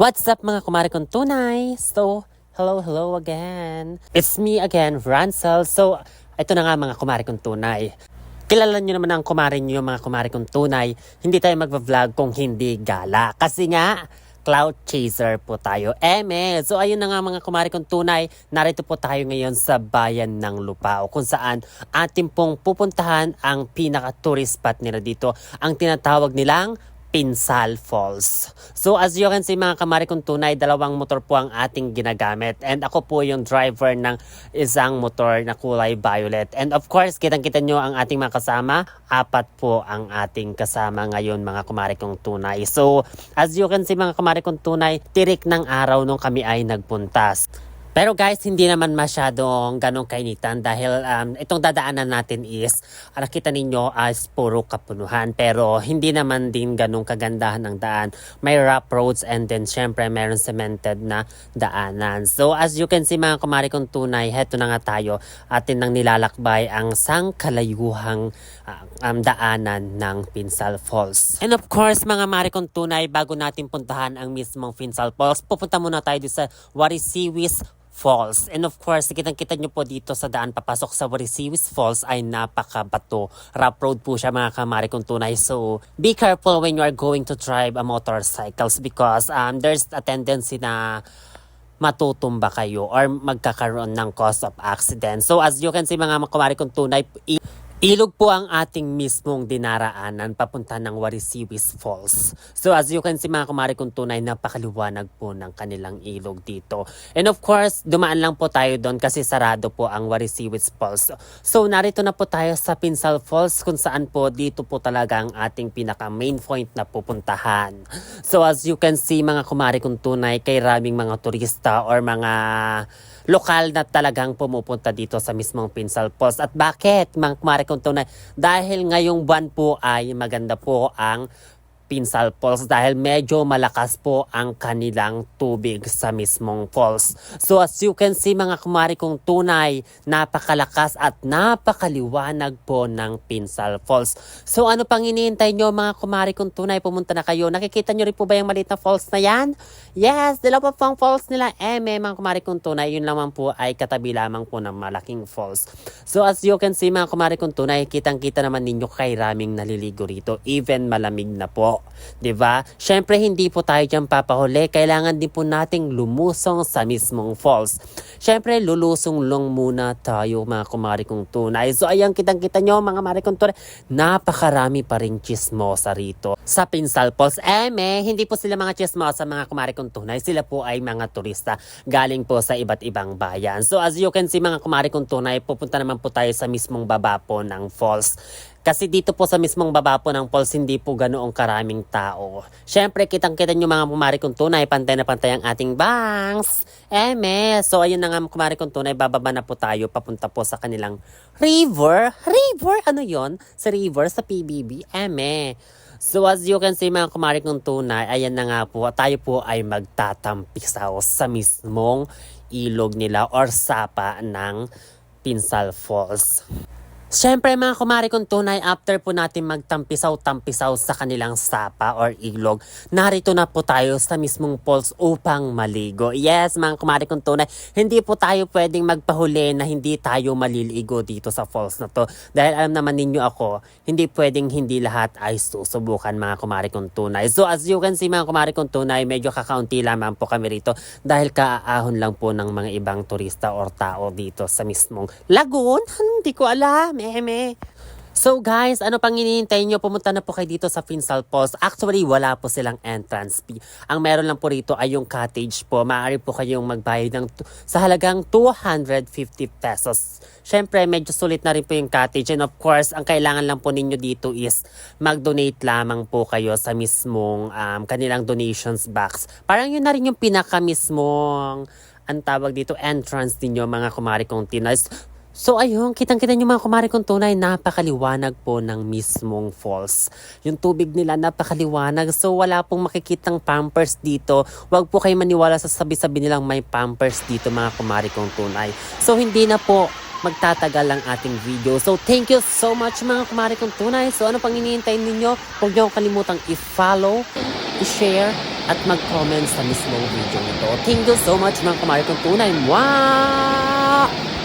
What's up mga kumari kong tunay? So, hello, hello again. It's me again, Ransel. So, ito na nga mga kumari kong tunay. Kilala nyo naman ang kumari nyo mga kumari kong tunay. Hindi tayo magva-vlog kung hindi gala. Kasi nga, cloud chaser po tayo. Eme! So ayun na nga mga kumari kong tunay, narito po tayo ngayon sa bayan ng Lupao kung saan ating pong pupuntahan ang pinaka-tourist spot nila dito. Ang tinatawag nilang Pinsal Falls. So as you can see mga kamari kong tunay, dalawang motor po ang ating ginagamit. And ako po yung driver ng isang motor na kulay violet. And of course, kitang-kita nyo ang ating mga kasama. Apat po ang ating kasama ngayon mga kumari kong tunay. So as you can see mga kumari kong tunay, tirik ng araw nung kami ay nagpuntas. Pero guys, hindi naman masyadong ganong kainitan dahil um, itong dadaanan natin is, nakita ninyo as puro kapunuhan. Pero hindi naman din ganong kagandahan ng daan. May rough roads and then syempre meron cemented na daanan. So as you can see mga kumari kong tunay, heto na nga tayo. Atin nang nilalakbay ang sangkalayuhang ah, um, daanan ng Pinsal Falls. And of course mga mari kong tunay, bago natin puntahan ang mismong Pinsal Falls, pupunta muna tayo sa Warisiwis Falls. And of course, kitang-kita nyo po dito sa daan papasok sa Warisiwis Falls ay napakabato. Rough road po siya mga kamari kong tunay. So, be careful when you are going to drive a motorcycles because um, there's a tendency na matutumba kayo or magkakaroon ng cause of accident. So as you can see mga kumari kong tunay, Ilog po ang ating mismong dinaraanan papunta ng Warisiwis Falls. So as you can see mga kumari kong tunay, napakaliwanag po ng kanilang ilog dito. And of course, dumaan lang po tayo doon kasi sarado po ang Warisiwis Falls. So narito na po tayo sa Pinsal Falls kung saan po dito po talaga ang ating pinaka main point na pupuntahan. So as you can see mga kumari kong tunay, kay raming mga turista or mga lokal na talagang pumupunta dito sa mismong Pinsal Falls. At bakit, mga kumari kong tunay? Dahil ngayong buwan po ay maganda po ang Pinsal Falls dahil medyo malakas po ang kanilang tubig sa mismong falls. So as you can see mga kumari kong tunay, napakalakas at napakaliwanag po ng Pinsal Falls. So ano pang iniintay nyo mga kumari kong tunay, pumunta na kayo. Nakikita nyo rin po ba yung maliit na falls na yan? Yes, dalawa pa pang falls nila. Eh, may mga kumari kong tunay, yun lamang po ay katabi lamang po ng malaking falls. So as you can see mga kumari kong tunay, kitang-kita naman ninyo kay raming naliligo rito. Even malamig na po. 'Di ba? Syempre hindi po tayo diyan papahuli. Kailangan din po nating lumusong sa mismong falls. Syempre lulusong lang muna tayo mga kumari kong tunay. So ayan kitang-kita nyo mga kumari kong tunay. Napakarami pa rin chismosa rito. Sa Pinsal Falls, eh me, hindi po sila mga chismosa mga kumari kong tunay. Sila po ay mga turista galing po sa iba't ibang bayan. So as you can see mga kumari kong tunay, pupunta naman po tayo sa mismong baba po ng falls. Kasi dito po sa mismong baba po ng falls, hindi po ganoong karaming tao. Siyempre, kitang-kita nyo mga kumari kong tunay, pantay na pantay ang ating banks. Eme, so ayun na nga kumari kong tunay, bababa na po tayo, papunta po sa kanilang river. River? Ano yon Sa river, sa PBB? Eme. So as you can see mga kumari kong tunay, ayan na nga po, tayo po ay magtatampisaw sa mismong ilog nila or sapa ng Pinsal Falls. Siyempre mga kumari kong tunay, after po natin magtampisaw-tampisaw sa kanilang sapa or ilog, narito na po tayo sa mismong falls upang maligo. Yes, mga kumari kong tunay, hindi po tayo pwedeng magpahuli na hindi tayo maliligo dito sa falls na to. Dahil alam naman ninyo ako, hindi pwedeng hindi lahat ay susubukan mga kumari kong tunay. So as you can see mga kumari kong tunay, medyo kakaunti lamang po kami rito dahil kaaahon lang po ng mga ibang turista or tao dito sa mismong lagoon. Hindi ko alam, eme. So guys, ano pang hinihintay nyo? Pumunta na po kayo dito sa Pinsal Falls. Actually, wala po silang entrance fee. Ang meron lang po rito ay yung cottage po. Maaari po kayong magbayad ng sa halagang 250 pesos. Syempre, medyo sulit na rin po yung cottage. And of course, ang kailangan lang po ninyo dito is mag-donate lamang po kayo sa mismong um, kanilang donations box. Parang yun na rin yung pinaka mismong ang tawag dito entrance ninyo mga kumari kong tinas. So ayun, kitang-kita nyo mga kumari kong tunay, napakaliwanag po ng mismong falls. Yung tubig nila napakaliwanag, so wala pong makikitang pampers dito. Huwag po kayo maniwala sa sabi-sabi nilang may pampers dito mga kumari kong tunay. So hindi na po magtatagal ang ating video. So, thank you so much mga kumari kong tunay. So, ano pang iniintay ninyo? Huwag niyo kalimutang i-follow, i-share, at mag-comment sa mismong video nito. Thank you so much mga kumari kong tunay. Mwah!